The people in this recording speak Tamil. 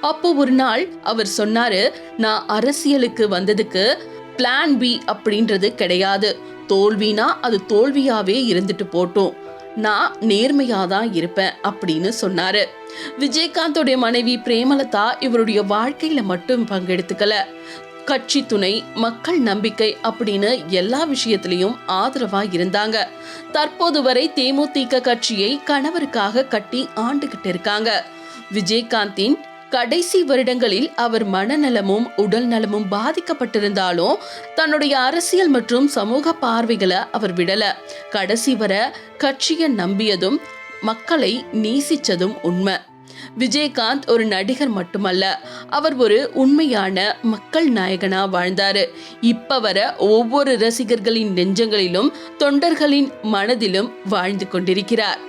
அப்போ ஒரு நாள் அவர் சொன்னாரு நான் அரசியலுக்கு வந்ததுக்கு பிளான் பி அப்படின்றது கிடையாது. தோல்வினா அது தோல்வியாவே இருந்துட்டு போட்டும். நான் நேர்மையா தான் இருப்பேன் அப்படின்னு சொன்னாரு. விஜயகாந்தோடைய மனைவி பிரேமலதா இவருடைய வாழ்க்கையில மட்டும் பங்கெடுத்துக்கல. கட்சி துணை மக்கள் நம்பிக்கை அப்படின்னு எல்லா விஷயத்திலையும் ஆதரவா இருந்தாங்க. தற்போது வரை தேமுதிக கட்சியை கணவருக்காக கட்டி ஆண்டுகிட்டு இருக்காங்க. விஜயகாந்தின் கடைசி வருடங்களில் அவர் மனநலமும் உடல் நலமும் பாதிக்கப்பட்டிருந்தாலும் தன்னுடைய அரசியல் மற்றும் சமூக பார்வைகளை அவர் விடல. கடைசி வர கட்சியை நம்பியதும் மக்களை நேசிச்சதும் உண்மை. விஜயகாந்த் ஒரு நடிகர் மட்டுமல்ல அவர் ஒரு உண்மையான மக்கள் நாயகனா வாழ்ந்தாரு. இப்ப வர ஒவ்வொரு ரசிகர்களின் நெஞ்சங்களிலும் தொண்டர்களின் மனதிலும் வாழ்ந்து கொண்டிருக்கிறார்.